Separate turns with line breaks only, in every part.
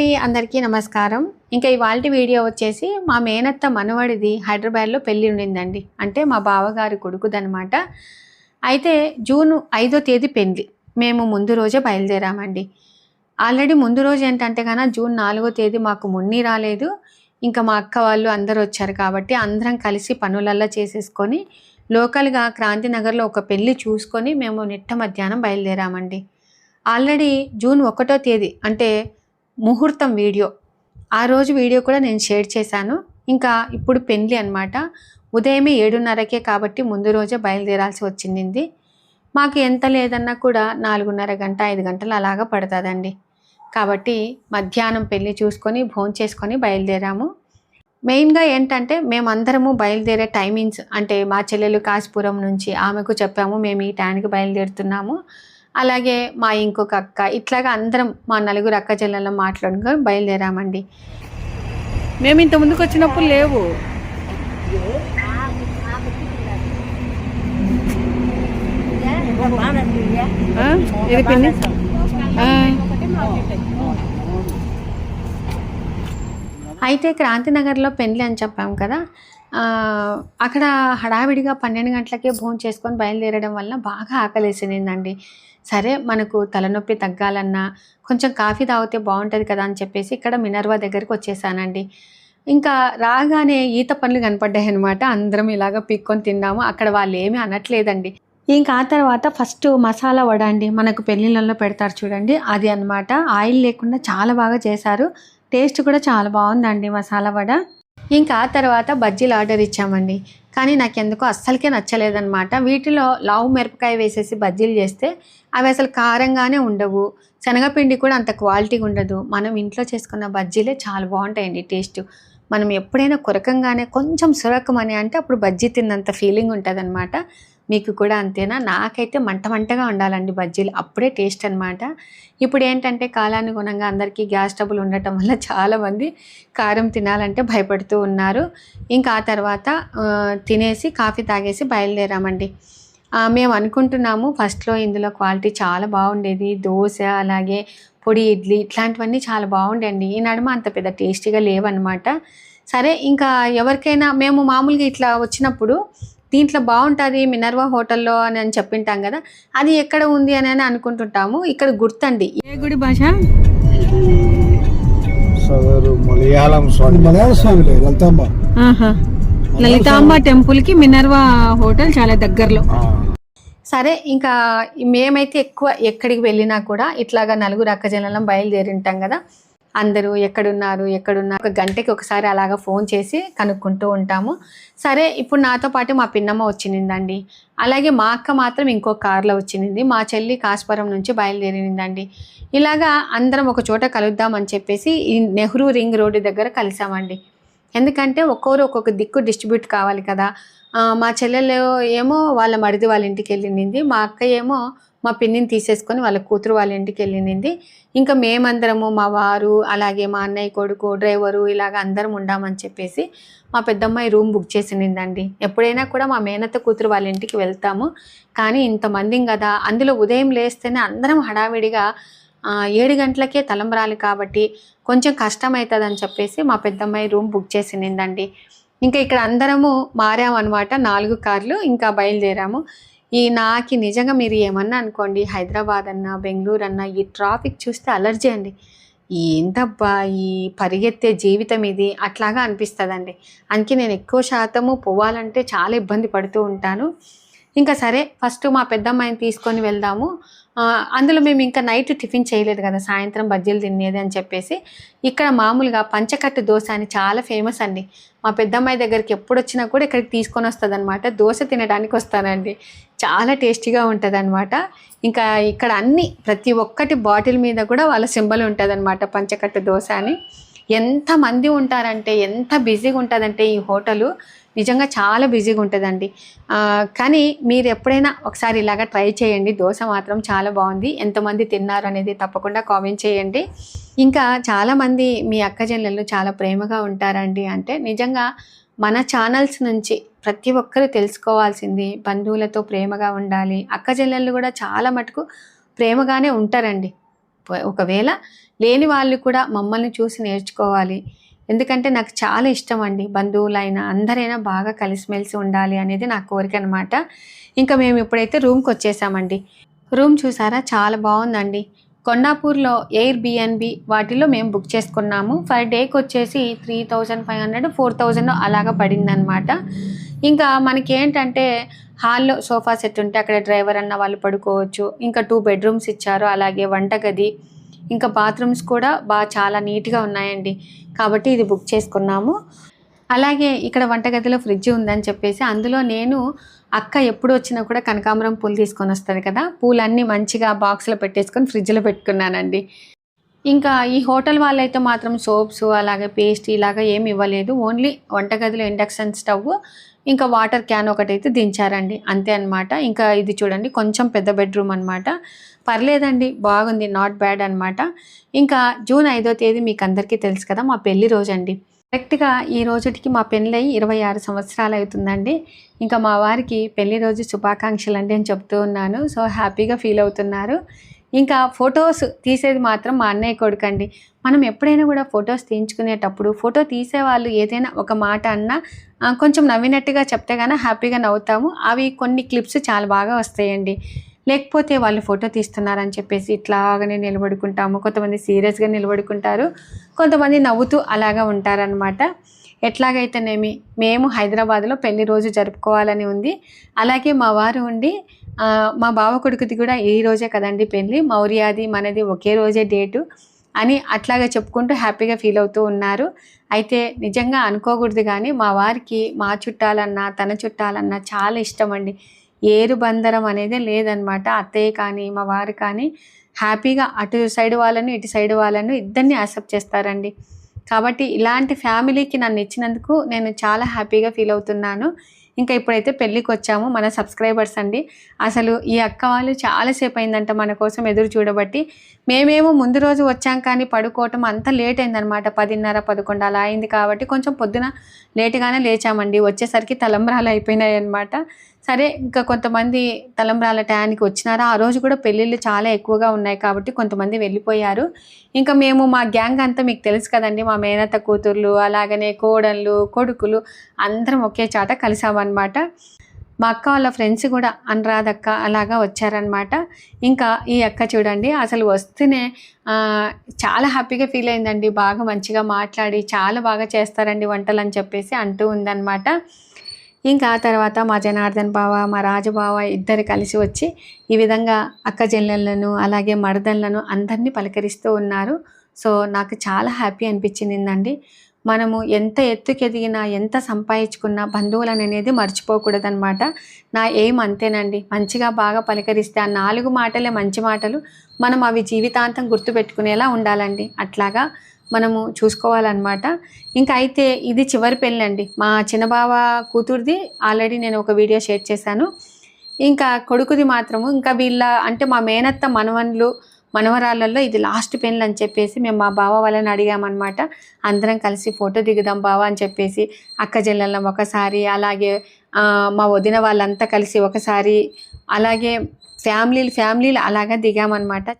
అండి అందరికీ నమస్కారం. ఇంకా ఇవాళ వీడియో వచ్చేసి మా మేనత్త మనవడిది హైదరాబాద్లో పెళ్ళి ఉండిందండి. అంటే మా బావగారి కొడుకుదనమాట అయితే జూన్ ఐదో తేదీ పెళ్ళి. మేము ముందు రోజే బయలుదేరామండి. ఆల్రెడీ ముందు రోజు ఏంటంటే కన్నా జూన్ నాలుగో తేదీ మాకు మున్ని రాలేదు. ఇంకా మా అక్క వాళ్ళు అందరూ వచ్చారు కాబట్టి అందరం కలిసి పనులల్లా చేసేసుకొని లోకల్గా క్రాంతినగర్లో ఒక పెళ్ళి చూసుకొని మేము నిట్ట మధ్యాహ్నం బయలుదేరామండి. ఆల్రెడీ జూన్ ఒకటో తేదీ అంటే ముహూర్తం వీడియో. ఆ రోజు వీడియో కూడా నేను షేర్ చేశాను. ఇంకా ఇప్పుడు పెళ్ళి అనమాట ఉదయమే ఏడున్నరకే కాబట్టి ముందు రోజే బయలుదేరాల్సి వచ్చింది. మాకు ఎంత లేదన్నా కూడా నాలుగున్నర గంట ఐదు గంటలు అలాగా పడుతుందండి. కాబట్టి మధ్యాహ్నం పెళ్ళి చూసుకొని భోంచేసుకొని చేసుకొని బయలుదేరాము. మెయిన్గా ఏంటంటే మేమందరము బయలుదేరే టైమింగ్స్ అంటే మా చెల్లెలు కాశీపురం నుంచి ఆమెకు చెప్పాము మేము ఈ టైంకి బయలుదేరుతున్నాము. అలాగే మా ఇంకొక అక్క ఇట్లాగా అందరం మా నలుగురు అక్క చెల్లెళ్ళం మాట్లాడుకొని బయలుదేరామండి.
మేము ఇంత ముందుకు వచ్చినప్పుడు లేవు? ఇది పిన్ని? ఆ.
అయితే క్రాంతినగర్లో పెళ్ళి అని చెప్పాం కదా. అక్కడ హడావిడిగా పన్నెండు గంటలకే భోజనం చేసుకొని బయలుదేరడం వల్ల బాగా ఆకలేసిందండి. సరే మనకు తలనొప్పి తగ్గాలన్నా కొంచెం కాఫీ తాగితే బాగుంటుంది కదా అని చెప్పేసి ఇక్కడ మినర్వా దగ్గరికి వచ్చేసానండి. ఇంకా రాగానే ఈత పండ్లు కనపడ్డాయి అనమాట అందరం ఇలాగ పీక్కొని తిన్నాము. అక్కడ వాళ్ళు ఏమీ అనట్లేదండి. ఇంకా ఆ తర్వాత ఫస్ట్ మసాలా వడ అండి. మనకు పెళ్ళిళ్ళల్లో పెడతారు చూడండి. అది అన్నమాట. ఆయిల్ లేకుండా చాలా బాగా చేశారు. టేస్ట్ కూడా చాలా బాగుందండి మసాలా వడ. ఇంకా ఆ తర్వాత బజ్జీలు ఆర్డర్ ఇచ్చామండి. కానీ నాకు ఎందుకో అస్సలకే నచ్చలేదన్నమాట. వీటిలో లావు మిరపకాయ వేసేసి బజ్జీలు చేస్తే అవి అసలు కారంగానే ఉండవు. శనగపిండి కూడా అంత క్వాలిటీగా ఉండదు. మనం ఇంట్లో చేసుకున్న బజ్జీలే చాలా బాగుంటాయండి టేస్ట్. మనం ఎప్పుడైనా కొరకంగానే కొంచెం సురకమని అంటే అప్పుడు బజ్జీ తిన్నంత ఫీలింగ్ ఉంటుంది మీకు కూడా అంతేనా? నాకైతే మంట మంటగా ఉండాలండి బజ్జీలు. అప్పుడే టేస్ట్ అనమాట ఇప్పుడు ఏంటంటే కాలానుగుణంగా అందరికీ గ్యాస్ ట్రబుల్ ఉండటం వల్ల చాలామంది కారం తినాలంటే భయపడుతూ ఉన్నారు. ఇంకా ఆ తర్వాత తినేసి కాఫీ తాగేసి బయలుదేరామండి. మేము అనుకుంటున్నాము ఫస్ట్లో ఇందులో క్వాలిటీ చాలా బాగుండేది. దోశ అలాగే పొడి ఇడ్లీ ఇట్లాంటివన్నీ చాలా బాగుండండి ఈ నడుమ అంత పెద్ద టేస్టీగా లేవన్నమాట. సరే ఇంకా ఎవరికైనా మేము మామూలుగా ఇట్లా వచ్చినప్పుడు దీంట్లో బాగుంటుంది మినర్వా హోటల్లో అని అని చెప్పింటాం కదా అది ఎక్కడ ఉంది అని అని అనుకుంటుంటాము. ఇక్కడ గుర్తండి.
ఏ గుడి భాష?
సదరు మలయాళం స్వామి.
మలయాళ స్వామిలే లలితాంబ.
ఆహా. లలితాంబ టెంపుల్కి మినర్వా హోటల్ చాలా దగ్గరలో.
సరే ఇంకా మేమైతే ఎక్కువ ఎక్కడికి వెళ్ళినా కూడా ఇట్లాగా నలుగురు అక్కజనం బయలుదేరి ఉంటాం కదా అందరూ ఎక్కడున్నారు ఎక్కడున్నారు ఒక గంటకి ఒకసారి అలాగా ఫోన్ చేసి కనుక్కుంటూ ఉంటాము. సరే ఇప్పుడు నాతో పాటు మా పిన్నమ్మ వచ్చిందండి అలాగే మా అక్క మాత్రం ఇంకో కార్లో వచ్చింది మా చెల్లి కాస్పురం నుంచి బయలుదేరిందండి ఇలాగా అందరం ఒక చోట కలుద్దామని చెప్పేసి ఈ నెహ్రూ రింగ్ రోడ్డు దగ్గర కలిసామండి. ఎందుకంటే ఒక్కొరు ఒక్కొక్క దిక్కు డిస్ట్రిబ్యూట్ కావాలి కదా. మా చెల్లెలు ఏమో వాళ్ళ మరిది వాళ్ళ ఇంటికి వెళ్ళింది. మా అక్క ఏమో మా పిన్నిని తీసేసుకొని వాళ్ళ కూతురు వాళ్ళ ఇంటికి వెళ్ళింది. ఇంకా మేమందరము మా వారు అలాగే మా అన్నయ్య కొడుకు డ్రైవరు ఇలాగ అందరం ఉండామని చెప్పేసి మా పెద్దమ్మాయి రూమ్ బుక్ చేసిందండి. ఎప్పుడైనా కూడా మా మేనత్త కూతురు వాళ్ళ ఇంటికి వెళ్తాము. కానీ ఇంతమందిం కదా అందులో ఉదయం లేస్తేనే అందరం హడావిడిగా ఏడు గంటలకే తలంబరాలి కాబట్టి కొంచెం కష్టమవుతుందని చెప్పేసి మా పెద్దమ్మాయి రూమ్ బుక్ చేసిందండి. ఇంకా ఇక్కడ అందరము మారామన్నమాట. నాలుగు కార్లు ఇంకా బయలుదేరాము. ఈ నాకు నిజంగా మీరు ఏమన్నా అనుకోండి హైదరాబాద్ అన్నా బెంగళూరు అన్నా ఈ ట్రాఫిక్ చూస్తే అలర్జీ అండి. ఏంటబ్బా ఈ పరిగెత్తే జీవితం ఇది అట్లాగా అనిపిస్తుందండి. అందుకే నేను ఎక్కువ శాతము పోవాలంటే చాలా ఇబ్బంది పడుతూ ఉంటాను. ఇంకా సరే ఫస్ట్ మా పెద్దమ్మాయిని తీసుకొని వెళ్దాము. అందులో మేము ఇంకా నైట్ టిఫిన్ చేయలేదు కదా సాయంత్రం బజ్జీలు తినేది అని చెప్పేసి. ఇక్కడ మామూలుగా పంచకట్టు దోశ అని చాలా ఫేమస్ అండి. మా పెద్దమ్మాయి దగ్గరికి ఎప్పుడు వచ్చినా కూడా ఇక్కడికి తీసుకొని వస్తుంది అనమాట దోశ తినడానికి వస్తానండి. చాలా టేస్టీగా ఉంటుంది అనమాట ఇంకా ఇక్కడ అన్ని ప్రతి ఒక్కటి బాటిల్ మీద కూడా వాళ్ళ సింబల్ ఉంటుంది అనమాట పంచకట్టు దోశ అని. ఎంతమంది ఉంటారంటే ఎంత బిజీగా ఉంటుందంటే ఈ హోటలు. నిజంగా చాలా బిజీగా ఉంటుందండి. కానీ మీరు ఎప్పుడైనా ఒకసారి ఇలాగ ట్రై చేయండి. దోశ మాత్రం చాలా బాగుంది. ఎంతమంది తిన్నారు అనేది తప్పకుండా కామెంట్ చేయండి. ఇంకా చాలామంది మీ అక్క చాలా ప్రేమగా ఉంటారండి. అంటే నిజంగా మన ఛానల్స్ నుంచి ప్రతి ఒక్కరూ తెలుసుకోవాల్సింది బంధువులతో ప్రేమగా ఉండాలి. అక్క కూడా చాలా మటుకు ప్రేమగానే ఉంటారండి. ఒకవేళ లేని వాళ్ళు కూడా మమ్మల్ని చూసి నేర్చుకోవాలి. ఎందుకంటే నాకు చాలా ఇష్టం అండి బంధువులైనా అందరైనా బాగా కలిసిమెలిసి ఉండాలి అనేది నా కోరిక అనమాట ఇంకా మేము ఇప్పుడైతే రూమ్కి వచ్చేసామండి. రూమ్ చూసారా? చాలా బాగుందండి. కొండాపూర్లో ఎయిర్ బిఎన్బి వాటిలో మేము బుక్ చేసుకున్నాము. ఫర్ డేకి వచ్చేసి three thousand five hundred four thousand అలాగా పడిందనమాట ఇంకా మనకి ఏంటంటే హాల్లో సోఫా సెట్ ఉంటే అక్కడ డ్రైవర్ అన్న వాళ్ళు పడుకోవచ్చు. ఇంకా టూ బెడ్రూమ్స్ ఇచ్చారు. అలాగే వంటగది. ఇంకా బాత్రూమ్స్ కూడా బాగా చాలా నీట్గా ఉన్నాయండి. కాబట్టి ఇది బుక్ చేసుకున్నాము. అలాగే ఇక్కడ వంటగదిలో ఫ్రిడ్జ్ ఉందని చెప్పేసి అందులో నేను అక్క ఎప్పుడు వచ్చినా కూడా కనకాంబరం పూలు తీసుకొని వస్తుంది కదా పూలన్నీ మంచిగా బాక్స్లో పెట్టేసుకొని ఫ్రిడ్జ్లో పెట్టుకున్నానండి. ఇంకా ఈ హోటల్ వాళ్ళైతే మాత్రం సోప్స్ అలాగే పేస్ట్ ఇలాగా ఏమి ఇవ్వలేదు. ఓన్లీ వంటగదిలో ఇండక్షన్ స్టవ్ ఇంకా వాటర్ క్యాన్ ఒకటైతే దించారండి. అంతే అనమాట ఇంకా ఇది చూడండి కొంచెం పెద్ద బెడ్రూమ్ అన్నమాట. పర్లేదండి బాగుంది నాట్ బ్యాడ్ అన్నమాట. ఇంకా జూన్ ఐదో తేదీ మీకు అందరికీ తెలుసు కదా మా పెళ్ళి రోజు అండి కరెక్ట్గా ఈ రోజుటికి మా పెళ్ళై ఇరవై ఆరు సంవత్సరాలు అవుతుందండి ఇంకా మా వారికి పెళ్ళి రోజు శుభాకాంక్షలు అండి అని చెప్తూ ఉన్నాను. సో హ్యాపీగా ఫీల్ అవుతున్నారు. ఇంకా ఫొటోస్ తీసేది మాత్రం మా అన్నయ్య కొడుకండి. మనం ఎప్పుడైనా కూడా ఫొటోస్ తీయించుకునేటప్పుడు ఫోటో తీసేవాళ్ళు ఏదైనా ఒక మాట అన్నా కొంచెం నవ్వినట్టుగా చెప్తే కానీ హ్యాపీగా నవ్వుతాము. అవి కొన్ని క్లిప్స్ చాలా బాగా వస్తాయండి. లేకపోతే వాళ్ళు ఫోటో తీస్తున్నారని చెప్పేసి ఇట్లాగనే నిలబడుకుంటాము. కొంతమంది సీరియస్గా నిలబడుకుంటారు. కొంతమంది నవ్వుతూ అలాగా ఉంటారనమాట ఎట్లాగైతేనేమి మేము హైదరాబాద్లో పెళ్ళి రోజు జరుపుకోవాలని ఉంది. అలాగే మా వారు ఉండి మా బావ కొడుకుది కూడా ఈ రోజే కదండి పెళ్ళి మౌర్యాది మనది ఒకే రోజే డేటు అని అట్లాగా చెప్పుకుంటూ హ్యాపీగా ఫీల్ అవుతూ ఉన్నారు. అయితే నిజంగా అనుకోకూడదు కానీ మా వారికి మా చుట్టాలన్నా తన చుట్టాలన్నా చాలా ఇష్టం అండి. ఏరు బందరం అనేది లేదనమాట. అత్తయ్య కానీ మా వారు కానీ హ్యాపీగా అటు సైడ్ వాళ్ళను ఇటు సైడ్ వాళ్ళను ఇద్దరిని యాక్సెప్ట్ చేస్తారండి. కాబట్టి ఇలాంటి ఫ్యామిలీకి నన్ను ఇచ్చినందుకు నేను చాలా హ్యాపీగా ఫీల్ అవుతున్నాను. ఇంకా ఇప్పుడైతే పెళ్ళికి వచ్చాము మన సబ్స్క్రైబర్స్ అండి. అసలు ఈ అక్క వాళ్ళు చాలాసేపు అయిందంట మన కోసం ఎదురు చూడబట్టి. మేమేమో ముందు రోజు వచ్చాం కానీ పడుకోవటం అంత లేట్ అయిందనమాట పదిన్నర పదకొండు అలా అయింది కాబట్టి కొంచెం పొద్దున లేటుగానే లేచామండి. వచ్చేసరికి తలంబ్రాలు అయిపోయినాయి అనమాట సరే ఇంకా కొంతమంది తలంబ్రాల టయానికి వచ్చినారు? ఆ రోజు కూడా పెళ్ళిళ్ళు చాలా ఎక్కువగా ఉన్నాయి కాబట్టి కొంతమంది వెళ్ళిపోయారు. ఇంకా మేము మా గ్యాంగ్ అంతా మీకు తెలుసు కదండి మా మేనత్త కూతుర్లు అలాగనే కోడళ్ళు కొడుకులు అందరం ఒకే చాట కలిసామన్నమాట. మా అక్క వాళ్ళ ఫ్రెండ్స్ కూడా అనురాధక్క అలాగా వచ్చారనమాట ఇంకా ఈ అక్క చూడండి అసలు వస్తేనే చాలా హ్యాపీగా ఫీల్ అయిందండి. బాగా మంచిగా మాట్లాడి చాలా బాగా చేస్తారండి వంటలు అని చెప్పేసి అంటూ ఉందన్నమాట. ఇంకా ఆ తర్వాత మా జనార్దన్ బావ మా రాజు బావ ఇద్దరు కలిసి వచ్చి ఈ విధంగా అక్క చెల్లెళ్ళను అలాగే మరదళ్ళను అందరినీ పలకరిస్తూ ఉన్నారు. సో నాకు చాలా హ్యాపీ అనిపించిందండి. మనము ఎంత ఎత్తుకెదిగినా ఎంత సంపాదించుకున్నా బంధువులను అనేది మర్చిపోకూడదనమాట నా ఏం అంతేనండి. మంచిగా బాగా పలకరిస్తే ఆ నాలుగు మాటలే మంచి మాటలు. మనం అవి జీవితాంతం గుర్తుపెట్టుకునేలా ఉండాలండి. అట్లాగా మనము చూసుకోవాలన్నమాట. ఇంకా అయితే ఇది చివరి పెళ్ళి అండి మా చిన్నబావ కూతురుది ఆల్రెడీ నేను ఒక వీడియో షేర్ చేశాను. ఇంకా కొడుకుది మాత్రము ఇంకా వీళ్ళ అంటే మా మేనత్త మనవన్లు మనవరాళ్ళల్లో ఇది లాస్ట్ పెళ్ళి అని చెప్పేసి మేము మా బావ వాళ్ళని అడిగామన్నమాట. అందరం కలిసి ఫోటో దిగుదాం బావ అని చెప్పేసి అక్క చెల్లెళ్ళం ఒకసారి అలాగే మా వదిన వాళ్ళంతా కలిసి ఒకసారి అలాగే ఫ్యామిలీలు ఫ్యామిలీలు అలాగా దిగామన్నమాట.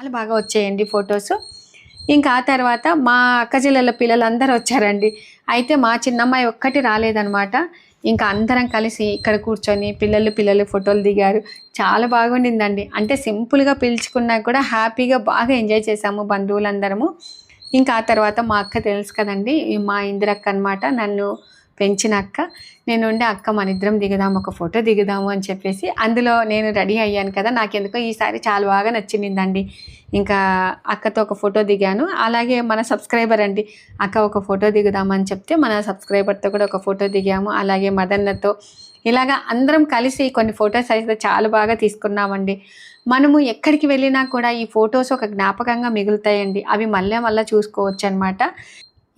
చాలా బాగా వచ్చాయండి ఫొటోస్. ఇంకా ఆ తర్వాత మా అక్క చెల్లెల పిల్లలందరూ వచ్చారండి. అయితే మా చిన్నమ్మాయి ఒక్కటి రాలేదనమాట ఇంకా అందరం కలిసి ఇక్కడ కూర్చొని పిల్లలు పిల్లలు ఫోటోలు దిగారు. చాలా బాగుండిందండి. అంటే సింపుల్గా పిలుచుకున్నా కూడా హ్యాపీగా బాగా ఎంజాయ్ చేసాము బంధువులందరము. ఇంకా ఆ తర్వాత మా అక్క తెలుసు కదండి మా ఇందిరక్క అనమాట నన్ను పెంచిన అక్క. నేను ఉండే అక్క మన ఇద్దరం దిగుదాం ఒక ఫోటో దిగుదాము అని చెప్పేసి అందులో నేను రెడీ అయ్యాను కదా నాకెందుకో ఈసారి చాలా బాగా నచ్చిందండి. ఇంకా అక్కతో ఒక ఫోటో దిగాను. అలాగే మన సబ్స్క్రైబర్ అండి అక్క ఒక ఫోటో దిగుదామని చెప్తే మన సబ్స్క్రైబర్తో కూడా ఒక ఫోటో దిగాము. అలాగే మదన్నతో ఇలాగా అందరం కలిసి కొన్ని ఫొటోస్ అయితే చాలా బాగా తీసుకున్నామండి. మనము ఎక్కడికి వెళ్ళినా కూడా ఈ ఫొటోస్ ఒక జ్ఞాపకంగా మిగులుతాయండి. అవి మళ్ళీ మళ్ళీ చూసుకోవచ్చు అనమాట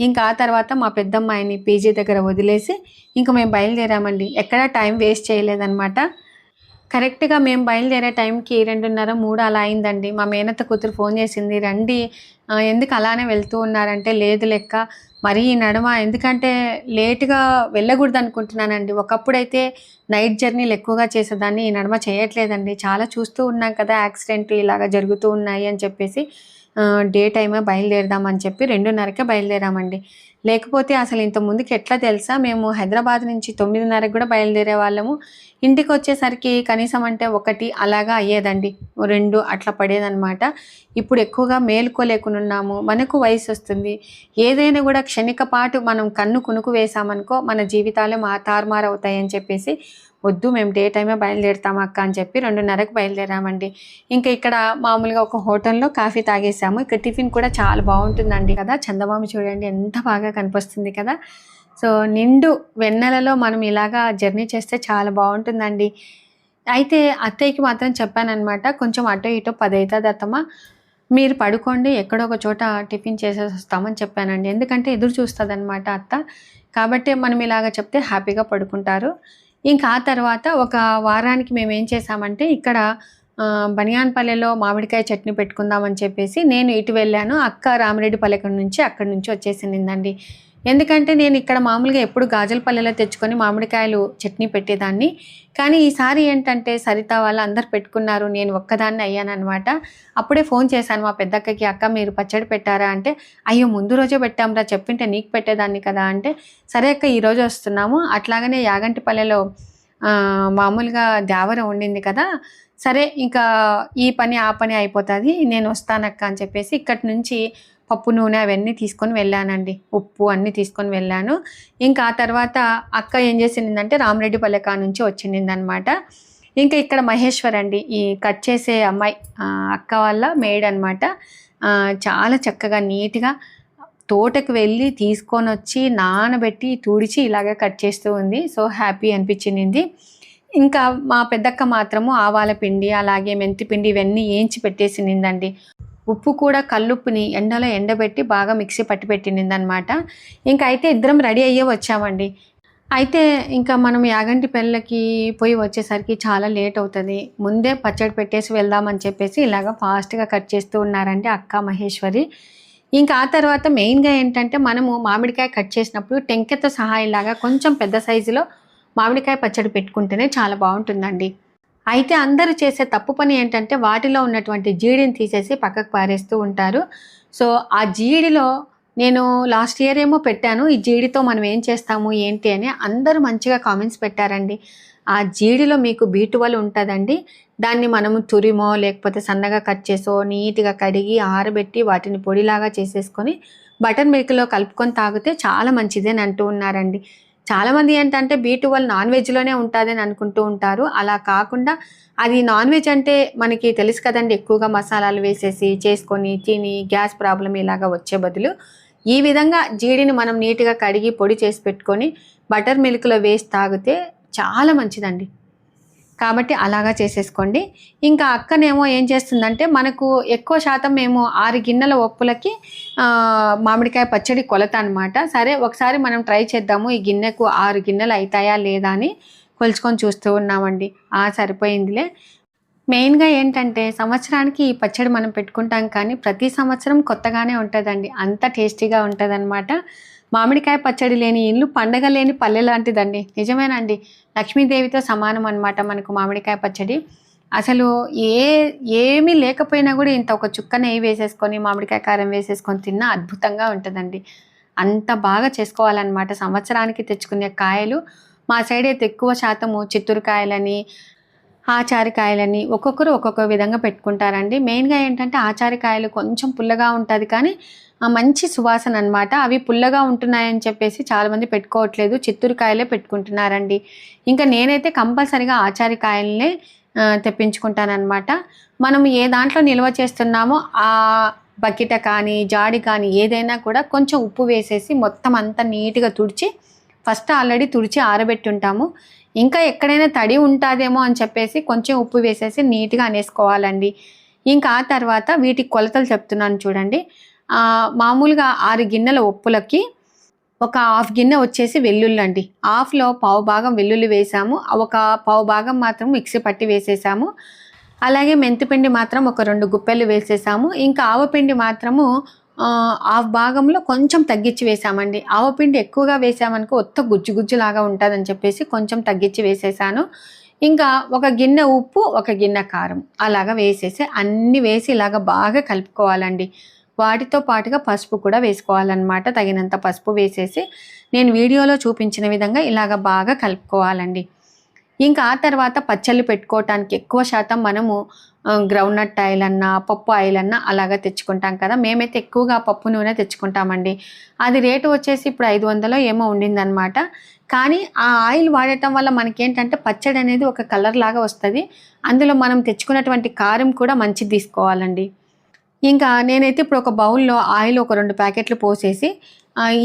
ఇంకా ఆ తర్వాత మా పెద్దమ్మాయిని పీజీ దగ్గర వదిలేసి ఇంకా మేము బయలుదేరామండి. ఎక్కడా టైం వేస్ట్ చేయలేదన్నమాట. కరెక్ట్గా మేము బయలుదేరే టైంకి రెండున్నర మూడు అలా అయిందండి. మా మేనత్త కూతురు ఫోన్ చేసింది రండి ఎందుకు అలానే వెళ్తూ ఉన్నారంటే లేదు లెక్క. మరీ ఈ నడమ ఎందుకంటే లేటుగా వెళ్ళకూడదు అనుకుంటున్నానండి. ఒకప్పుడైతే నైట్ జర్నీలు ఎక్కువగా చేసేదాన్ని ఈ నడమ చేయట్లేదండి. చాలా చూస్తూ ఉన్నాం కదా యాక్సిడెంట్లు ఇలాగా జరుగుతూ ఉన్నాయి అని చెప్పేసి డే టైమే బయలుదేరదామని చెప్పి రెండున్నరకే బయలుదేరామండి. లేకపోతే అసలు ఇంత ముందుకి ఎట్లా తెలుసా? మేము హైదరాబాద్ నుంచి తొమ్మిదిన్నరకు కూడా బయలుదేరే వాళ్ళము. ఇంటికి వచ్చేసరికి కనీసం అంటే ఒకటి అలాగా అయ్యేదండి. రెండు అట్లా పడేదనమాట ఇప్పుడు ఎక్కువగా మేలుకోలేకునున్నాము మనకు వయసు వస్తుంది. ఏదైనా కూడా క్షణికపాటు మనం కన్ను కునుకు వేసామనుకో మన జీవితాలు మా తారుమారు అవుతాయని చెప్పేసి వద్దు మేము డే టైమే బయలుదేరుతాం అక్క అని చెప్పి రెండున్నరకు బయలుదేరామండి. ఇంకా ఇక్కడ మామూలుగా ఒక హోటల్లో కాఫీ తాగేసాము. ఇక్కడ టిఫిన్ కూడా చాలా బాగుంటుందండి కదా. చందమామ చూడండి ఎంత బాగా కనిపిస్తుంది కదా. సో నిండు వెన్నెలలో మనం ఇలాగా జర్నీ చేస్తే చాలా బాగుంటుందండి. అయితే అత్తయ్యకి మాత్రం చెప్పానన్నమాట కొంచెం అటో ఇటో పది అవుతుంది అత్తమ్మ. మీరు పడుకోండి ఎక్కడో ఒక చోట టిఫిన్ చేసేసి వస్తామని చెప్పానండి. ఎందుకంటే ఎదురు చూస్తుంది అనమాట అత్త. కాబట్టి మనం ఇలాగ చెప్తే హ్యాపీగా పడుకుంటారు. ఇంకా ఆ తర్వాత ఒక వారానికి మేము ఏం చేసామంటే ఇక్కడ బనియాన్పల్లెలో మామిడికాయ చట్నీ పెట్టుకుందామని చెప్పేసి నేను ఇటు వెళ్ళాను. అక్క రామిరెడ్డిపల్లెకం నుంచి అక్కడి నుంచి వచ్చేసిందండి. ఎందుకంటే నేను ఇక్కడ మామూలుగా ఎప్పుడు గాజులపల్లెలో తెచ్చుకొని మామిడికాయలు చట్నీ పెట్టేదాన్ని. కానీ ఈసారి ఏంటంటే సరిత వాళ్ళు అందరు పెట్టుకున్నారు నేను ఒక్కదాన్ని అయ్యానన్నమాట. అప్పుడే ఫోన్ చేశాను మా పెద్దక్కకి అక్క మీరు పచ్చడి పెట్టారా? అంటే అయ్యో ముందు రోజే పెట్టాంరా చెప్పింటే నీకు పెట్టేదాన్ని కదా. అంటే సరే అక్క ఈరోజు వస్తున్నాము. అట్లాగనే యాగంటి పల్లెలో మామూలుగా దేవరం ఉండింది కదా. సరే ఇంకా ఈ పని ఆ పని అయిపోతుంది నేను వస్తానక్క అని చెప్పేసి ఇక్కడి నుంచి పప్పు నూనె అవన్నీ తీసుకొని వెళ్ళానండి. ఉప్పు అన్నీ తీసుకొని వెళ్ళాను. ఇంకా ఆ తర్వాత అక్క ఏం చేసిందంటే రామరెడ్డిపల్లె కా నుంచి వచ్చిందనమాట. ఇంకా ఇక్కడ మహేశ్వర్ అండి ఈ కట్ చేసే అమ్మాయి అక్క వాళ్ళ మేడ్ అనమాట. చాలా చక్కగా నీట్గా తోటకు వెళ్ళి తీసుకొని వచ్చి నానబెట్టి తుడిచి ఇలాగే కట్ చేస్తూ ఉంది. సో హ్యాపీ అనిపించింది. ఇంకా మా పెద్దక్క మాత్రము ఆవాల పిండి అలాగే మెంతి పిండి ఇవన్నీ ఏంచి పెట్టేసిందండి. ఉప్పు కూడా కల్లుప్పుని ఎండలో ఎండబెట్టి బాగా మిక్సీ పట్టి పెట్టిందనమాట ఇంకా అయితే ఇద్దరం రెడీ అయ్యే వచ్చామండి. అయితే ఇంకా మనం యాగంటి పెళ్ళకి పోయి వచ్చేసరికి చాలా లేట్ అవుతుంది. ముందే పచ్చడి పెట్టేసి వెళ్దామని చెప్పేసి ఇలాగ ఫాస్ట్గా కట్ చేస్తూ ఉన్నారంటే అక్క మహేశ్వరి. ఇంకా ఆ తర్వాత మెయిన్గా ఏంటంటే మనము మామిడికాయ కట్ చేసినప్పుడు టెంకెతో సహాయంలాగా కొంచెం పెద్ద సైజులో మామిడికాయ పచ్చడి పెట్టుకుంటేనే చాలా బాగుంటుందండి. అయితే అందరూ చేసే తప్పు పని ఏంటంటే వాటిలో ఉన్నటువంటి జీడిని తీసేసి పక్కకు పారేస్తూ ఉంటారు. సో ఆ జీడిలో నేను లాస్ట్ ఇయర్ ఏమో పెట్టాను. ఈ జీడితో మనం ఏం చేస్తాము ఏంటి అని అందరూ మంచిగా కామెంట్స్ పెట్టారండి. ఆ జీడిలో మీకు బీటువల్ ఉంటుందండి. దాన్ని మనము తురిమో లేకపోతే సన్నగా కట్ చేసో నీట్గా కడిగి ఆరబెట్టి వాటిని పొడిలాగా చేసేసుకొని బటర్ మిల్క్లో కలుపుకొని తాగితే చాలా మంచిది అని అంటూ ఉన్నారండి. చాలామంది ఏంటంటే బీ ట్వెల్వ్ నాన్ వెజ్లోనే ఉంటుందని అనుకుంటూ ఉంటారు. అలా కాకుండా అది నాన్ వెజ్ అంటే మనకి తెలుసు కదండి ఎక్కువగా మసాలాలు వేసేసి చేసుకొని తిని గ్యాస్ ప్రాబ్లం ఇలాగా వచ్చే బదులు ఈ విధంగా జీడిని మనం నీట్గా కడిగి పొడి చేసి పెట్టుకొని బటర్ మిల్క్లో వేసి తాగితే చాలా మంచిదండి. కాబట్టి అలాగా చేసేసుకోండి. ఇంకా అక్కనేమో ఏం చేస్తుందంటే మనకు ఎక్కువ శాతం మేము ఆరు గిన్నెల ఒప్పులకి మామిడికాయ పచ్చడి కొలత అనమాట సరే ఒకసారి మనం ట్రై చేద్దాము ఈ గిన్నెకు ఆరు గిన్నెలు అవుతాయా లేదా అని కొలుచుకొని చూస్తూ ఉన్నామండి. ఆ సరిపోయిందిలే. మెయిన్గా ఏంటంటే సంవత్సరానికి ఈ పచ్చడి మనం పెట్టుకుంటాం కానీ ప్రతి సంవత్సరం కొత్తగానే ఉంటుందండి. అంత టేస్టీగా ఉంటుందన్నమాట. మామిడికాయ పచ్చడి లేని ఇల్లు పండగ లేని పల్లె లాంటిదండి. నిజమేనండి. లక్ష్మీదేవితో సమానం అనమాట మనకు మామిడికాయ పచ్చడి. అసలు ఏ ఏమీ లేకపోయినా కూడా ఇంత ఒక చుక్క నెయ్యి వేసేసుకొని మామిడికాయ కారం వేసేసుకొని తిన్నా అద్భుతంగా ఉంటుందండి. అంత బాగా చేసుకోవాలన్నమాట. సంవత్సరానికి తెచ్చుకునే కాయలు మా సైడ్ అయితే ఎక్కువ శాతము చిత్తూరు కాయలని ఆచారికాయలని ఒక్కొక్కరు ఒక్కొక్క విధంగా పెట్టుకుంటారండి. మెయిన్గా ఏంటంటే ఆచారికాయలు కొంచెం పుల్లగా ఉంటుంది కానీ మంచి సువాసన అన్నమాట. అవి పుల్లగా ఉంటున్నాయని చెప్పేసి చాలామంది పెట్టుకోవట్లేదు. చిత్తూరు కాయలే పెట్టుకుంటున్నారండి. ఇంకా నేనైతే కంపల్సరిగా ఆచారికాయలనే ఆ, తెప్పించుకుంటానన్నమాట. మనం ఏ దాంట్లో నిల్వ చేస్తున్నామో ఆ బకెట కానీ జాడి కానీ ఏదైనా కూడా కొంచెం ఉప్పు వేసేసి మొత్తం అంతా నీట్గా తుడిచి ఫస్ట్ ఆల్రెడీ తుడిచి ఆరబెట్టి ఉంటాము. ఇంకా ఎక్కడైనా తడి ఉంటుందేమో అని చెప్పేసి కొంచెం ఉప్పు వేసేసి నీట్గా అనేసుకోవాలండి. ఇంకా ఆ తర్వాత వీటి కొలతలు చెప్తున్నాను చూడండి. మామూలుగా ఆరు గిన్నెల ఉప్పులకి ఒక హాఫ్ గిన్నె వచ్చేసి వెల్లుల్లి అండి. హాఫ్లో పావు భాగం వెల్లుల్లి వేసాము. ఒక పావు భాగం మాత్రం మిక్సీ పట్టి వేసేసాము. అలాగే మెంతిపిండి మాత్రం ఒక రెండు గుప్పెలు వేసేసాము. ఇంకా ఆవపిండి మాత్రము ఆఫ్ హాఫ్ భాగంలో కొంచెం తగ్గించి వేసామండి. ఆవపిండి ఎక్కువగా వేసామనుకో ఒత్త గుజ్జు గుజ్జులాగా ఉంటుందని చెప్పేసి కొంచెం తగ్గించి వేసేసాను. ఇంకా ఒక గిన్నె ఉప్పు ఒక గిన్నె కారం అలాగా వేసేసి అన్నీ వేసి ఇలాగ బాగా కలుపుకోవాలండి. వాటితో పాటుగా పసుపు కూడా వేసుకోవాలన్నమాట. తగినంత పసుపు వేసేసి నేను వీడియోలో చూపించిన విధంగా ఇలాగ బాగా కలుపుకోవాలండి. ఇంకా ఆ తర్వాత పచ్చళ్ళు పెట్టుకోవటానికి ఎక్కువ శాతం మనము గ్రౌండ్ నట్ ఆయిల్ అన్నా పప్పు ఆయిల్ అన్నా అలాగా తెచ్చుకుంటాం కదా. మేమైతే ఎక్కువగా పప్పు నూనె తెచ్చుకుంటామండి. అది రేటు వచ్చేసి ఇప్పుడు ఐదు వందలో ఏమో ఉండిందనమాట కానీ ఆ ఆయిల్ వాడటం వల్ల మనకేంటంటే పచ్చడి అనేది ఒక కలర్ లాగా వస్తుంది. అందులో మనం తెచ్చుకున్నటువంటి కారం కూడా మంచిది తీసుకోవాలండి. ఇంకా నేనైతే ఇప్పుడు ఒక బౌల్లో ఆయిల్ ఒక రెండు ప్యాకెట్లు పోసేసి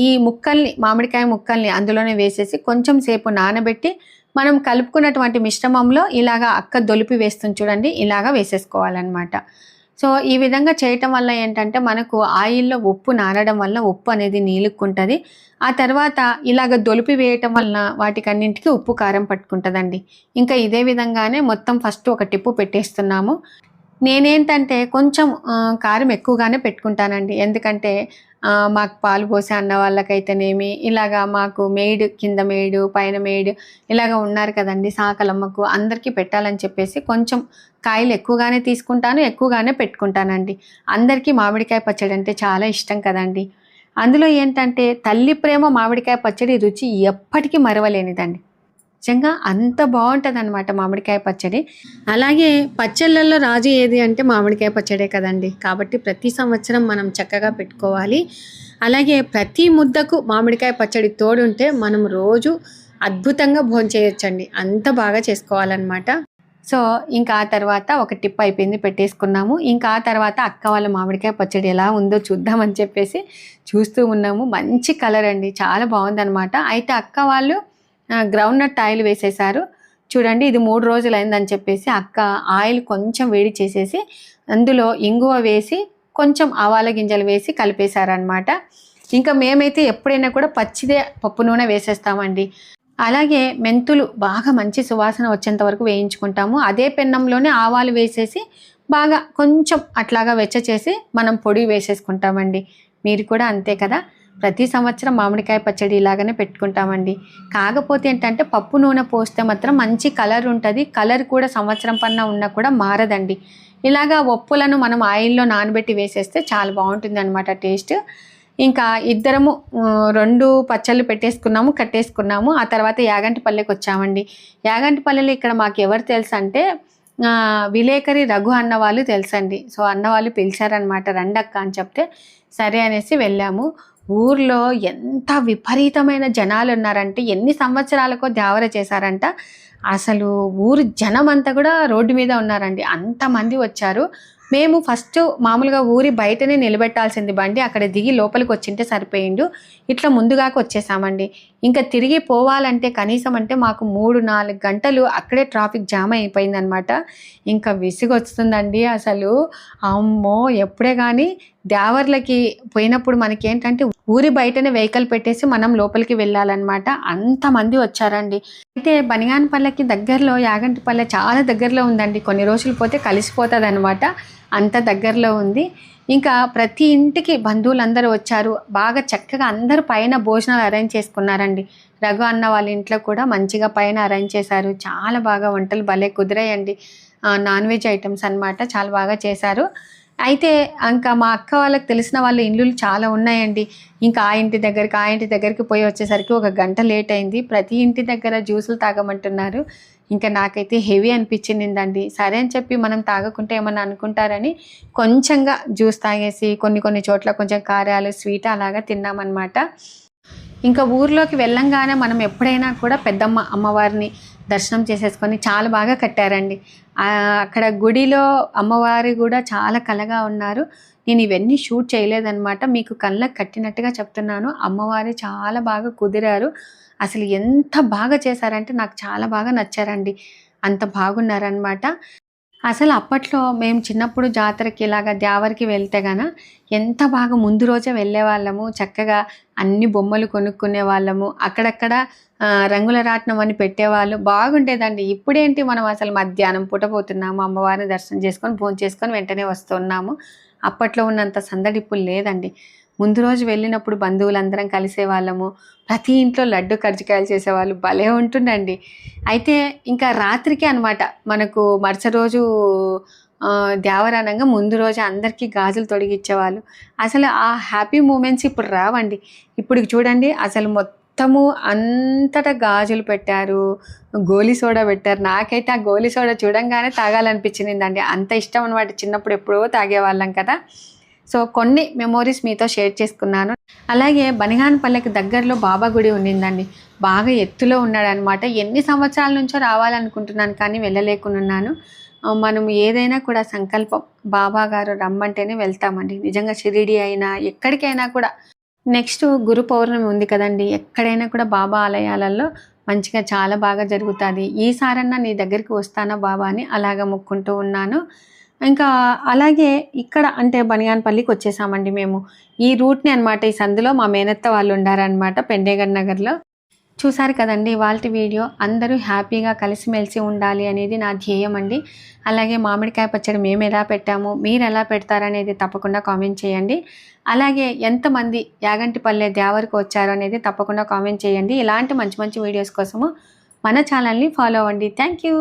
ఈ ముక్కల్ని మామిడికాయ ముక్కల్ని అందులోనే వేసేసి కొంచెం సేపు నానబెట్టి మనం కలుపుకున్నటువంటి మిశ్రమంలో ఇలాగా అక్క దొలిపి వేస్తుంది చూడండి ఇలాగా వేసేసుకోవాలన్నమాట. సో ఈ విధంగా చేయటం వల్ల ఏంటంటే మనకు ఆయిల్లో ఉప్పు నానడం వల్ల ఉప్పు అనేది నీలుక్కుంటుంది. ఆ తర్వాత ఇలాగ దొలిపి వేయటం వలన వాటికన్నింటికి ఉప్పు కారం పట్టుకుంటుందండి. ఇంకా ఇదే విధంగానే మొత్తం ఫస్ట్ ఒక టిప్పు పెట్టేస్తున్నాము. నేనేంటంటే కొంచెం కారం ఎక్కువగానే పెట్టుకుంటానండి. ఎందుకంటే మాకు పాలు పోసే అన్న వాళ్ళకైతేనేమి ఇలాగా మాకు మేడ్ కింద మేడు పైన మేడు ఇలాగ ఉన్నారు కదండి సాకలమ్మకు అందరికీ పెట్టాలని చెప్పేసి కొంచెం కాయలు ఎక్కువగానే తీసుకుంటాను ఎక్కువగానే పెట్టుకుంటానండి. అందరికీ మామిడికాయ పచ్చడి అంటే చాలా ఇష్టం కదండి. అందులో ఏంటంటే తల్లి ప్రేమ మామిడికాయ పచ్చడి రుచి ఎప్పటికీ మరవలేనిదండి. నిజంగా అంత బాగుంటుంది అనమాట మామిడికాయ పచ్చడి. అలాగే పచ్చళ్ళల్లో రాజు ఏది అంటే మామిడికాయ పచ్చడే కదండి. కాబట్టి ప్రతి సంవత్సరం మనం చక్కగా పెట్టుకోవాలి. అలాగే ప్రతి ముద్దకు మామిడికాయ పచ్చడి తోడుంటే మనం రోజు అద్భుతంగా భోంచేయొచ్చండి అంత బాగా చేసుకోవాలన్నమాట. సో ఇంకా ఆ తర్వాత ఒక టిప్ అయిపోయింది పెట్టేసుకున్నాము. ఇంకా ఆ తర్వాత అక్క వాళ్ళ మామిడికాయ పచ్చడి ఎలా ఉందో చూద్దామని చెప్పేసి చూస్తూ ఉన్నాము. మంచి కలర్ అండి. చాలా బాగుందన్నమాట. అయితే అక్క వాళ్ళు గ్రౌండ్ నట్ ఆయిల్ వేసేసారు చూడండి ఇది మూడు రోజులు అయిందని చెప్పేసి అక్క ఆయిల్ కొంచెం వేడి చేసేసి అందులో ఇంగువ వేసి కొంచెం ఆవాల గింజలు వేసి కలిపేశారనమాట ఇంకా మేమైతే ఎప్పుడైనా కూడా పచ్చిదే పప్పు నూనె వేసేస్తామండి. అలాగే మెంతులు బాగా మంచి సువాసన వచ్చేంత వరకు వేయించుకుంటాము. అదే పెన్నంలోనే ఆవాలు వేసేసి బాగా కొంచెం అట్లాగా వెచ్చ చేసి మనం పొడి వేసేసుకుంటామండి. మీరు కూడా అంతే కదా? ప్రతి సంవత్సరం మామిడికాయ పచ్చడి ఇలాగనే పెట్టుకుంటామండి. కాకపోతే ఏంటంటే పప్పు నూనె పోస్తే మాత్రం మంచి కలర్ ఉంటుంది. కలర్ కూడా సంవత్సరం పన్నా ఉన్నా కూడా మారదండి. ఇలాగా ఒప్పులను మనం ఆయిల్లో నానబెట్టి వేసేస్తే చాలా బాగుంటుంది అనమాట టేస్ట్. ఇంకా ఇద్దరము రెండు పచ్చళ్ళు పెట్టేసుకున్నాము కట్టేసుకున్నాము. ఆ తర్వాత యాగంటిపల్లెకి వచ్చామండి. యాగంటిపల్లెలో ఇక్కడ మాకు ఎవరు తెలుసు అంటే విలేకరి రఘు అన్న వాళ్ళు తెలుసండి. సో అన్న వాళ్ళు పిలిచారనమాట రండక్క అని చెప్తే సరే అనేసి వెళ్ళాము. ఊర్లో ఎంత విపరీతమైన జనాలు ఉన్నారంటే ఎన్ని సంవత్సరాలకో దేవర చేశారంట. అసలు ఊరు జనం అంతా కూడా రోడ్డు మీద ఉన్నారండి. అంతమంది వచ్చారు. మేము ఫస్ట్ మామూలుగా ఊరి బయటనే నిలబెట్టాల్సింది బండి అక్కడ దిగి లోపలికి వచ్చింటే సరిపోయిండు. ఇట్లా ముందుగాక వచ్చేసామండి. ఇంకా తిరిగి పోవాలంటే కనీసం అంటే మాకు మూడు నాలుగు గంటలు అక్కడే ట్రాఫిక్ జామ్ అయిపోయిందనమాట ఇంకా విసిగొస్తుందండి అసలు. అమ్మో! ఎప్పుడే కానీ దేవర్లకి పోయినప్పుడు మనకి ఏంటంటే ఊరి బయటనే వెహికల్ పెట్టేసి మనం లోపలికి వెళ్ళాలన్నమాట. అంతమంది వచ్చారండి. అయితే బనిగానపల్లెకి దగ్గరలో యాగంటిపల్లె చాలా దగ్గరలో ఉందండి. కొన్ని రోజులు పోతే కలిసిపోతుంది అనమాట అంత దగ్గరలో ఉంది. ఇంకా ప్రతి ఇంటికి బంధువులందరూ వచ్చారు. బాగా చక్కగా అందరూ పైన భోజనాలు అరేంజ్ చేసుకున్నారండి. రఘు అన్న వాళ్ళ ఇంట్లో కూడా మంచిగా పైన అరేంజ్ చేశారు. చాలా బాగా వంటలు భలే కుదిరాయండి. నాన్ వెజ్ ఐటమ్స్ అన్నమాట చాలా బాగా చేశారు. అయితే ఇంకా మా అక్క వాళ్ళకి తెలిసిన వాళ్ళ ఇండ్లు చాలా ఉన్నాయండి. ఇంకా ఆ ఇంటి దగ్గరికి ఆ ఇంటి దగ్గరికి పోయి వచ్చేసరికి ఒక గంట లేట్ అయింది. ప్రతి ఇంటి దగ్గర జ్యూసులు తాగమంటున్నారు. ఇంకా నాకైతే హెవీ అనిపించిందండి. సరే అని చెప్పి మనం తాగకుంటే ఏమన్నా అనుకుంటారని కొంచెంగా జ్యూస్ తాగేసి కొన్ని కొన్ని చోట్ల కొంచెం కారాలు స్వీట్ అలాగా తిన్నామన్నమాట. ఇంకా ఊర్లోకి వెళ్ళంగానే మనం ఎప్పుడైనా కూడా పెద్దమ్మ అమ్మవారిని దర్శనం చేసేసుకొని చాలా బాగా కట్టారండి. అక్కడ గుడిలో అమ్మవారి కూడా చాలా కలగా ఉన్నారు. నేను ఇవన్నీ షూట్ చేయలేదన్నమాట. మీకు కళ్ళకు కట్టినట్టుగా చెప్తున్నాను. అమ్మవారి చాలా బాగా కుదిరారు. అసలు ఎంత బాగా చేశారంటే నాకు చాలా బాగా నచ్చారండి. అంత బాగున్నారనమాట అసలు అప్పట్లో మేము చిన్నప్పుడు జాతరకి ఇలాగ దేవరికి వెళ్తే గాన ఎంత బాగా ముందు రోజే వెళ్ళే వాళ్ళము చక్కగా అన్ని బొమ్మలు కొనుక్కునే వాళ్ళము అక్కడక్కడ రంగుల రాట్నం అని పెట్టేవాళ్ళు. బాగుండేదండి. ఇప్పుడేంటి మనం అసలు మధ్యాహ్నం పూట పోతున్నాము అమ్మవారిని దర్శనం చేసుకొని భోజనం చేసుకొని వెంటనే వస్తున్నాము. అప్పట్లో ఉన్నంత సందడి ఇప్పుడు లేదండి. ముందు రోజు వెళ్ళినప్పుడు బంధువులందరం కలిసే వాళ్ళము ప్రతి ఇంట్లో లడ్డు కజ్జికాయలు చేసేవాళ్ళు భలే ఉంటుండండి. అయితే ఇంకా రాత్రికి అన్నమాట. మనకు మరుసరోజు దేవరానంగా ముందు రోజు అందరికీ గాజులు తొడిగిచ్చేవాళ్ళు. అసలు ఆ హ్యాపీ మూమెంట్స్ ఇప్పుడు రావండి. ఇప్పుడు చూడండి అసలు మొత్తము అంతటా గాజులు పెట్టారు. గోలీ సోడా పెట్టారు. నాకైతే ఆ గోలీ సోడా చూడంగానే తాగాలనిపించిందండి. అంత ఇష్టం అనమాట చిన్నప్పుడు ఎప్పుడో తాగేవాళ్ళం కదా. సో కొన్ని మెమోరీస్ మీతో షేర్ చేసుకున్నాను. అలాగే బనిగానపల్లెకి దగ్గరలో బాబా గుడి ఉండిందండి. బాగా ఎత్తులో ఉన్నాడనమాట ఎన్ని సంవత్సరాల నుంచో రావాలనుకుంటున్నాను కానీ వెళ్ళలేకున్నాను మనం ఏదైనా కూడా సంకల్పం బాబా గారు రమ్మంటేనే వెళ్తామండి. నిజంగా షిరిడి అయినా ఎక్కడికైనా కూడా. నెక్స్ట్ గురు పౌర్ణమి ఉంది కదండి. ఎక్కడైనా కూడా బాబా ఆలయాలలో మంచిగా చాలా బాగా జరుగుతుంది. ఈసారన్నా నీ దగ్గరికి వస్తానా బాబా అని అలాగ మొక్కుంటూ ఉన్నాను. ఇంకా అలాగే ఇక్కడ అంటే బనియాన్పల్లికి వచ్చేసామండి మేము. ఈ రూట్ని అనమాట ఈ సందులో మా మేనత్త వాళ్ళు ఉండారనమాట పెండేగర్ నగర్లో. చూసారు కదండి వాళ్ళ వీడియో. అందరూ హ్యాపీగా కలిసిమెలిసి ఉండాలి అనేది నా ధ్యేయం అండి. అలాగే మామిడికాయ పచ్చడి మేము ఎలా పెట్టాము మీరు ఎలా పెడతారనేది తప్పకుండా కామెంట్ చేయండి. అలాగే ఎంతమంది యాగంటిపల్లె దేవరికి వచ్చారు అనేది తప్పకుండా కామెంట్ చేయండి. ఇలాంటి మంచి మంచి వీడియోస్ కోసము మన ఛానల్ని ఫాలో అవ్వండి. Thank you.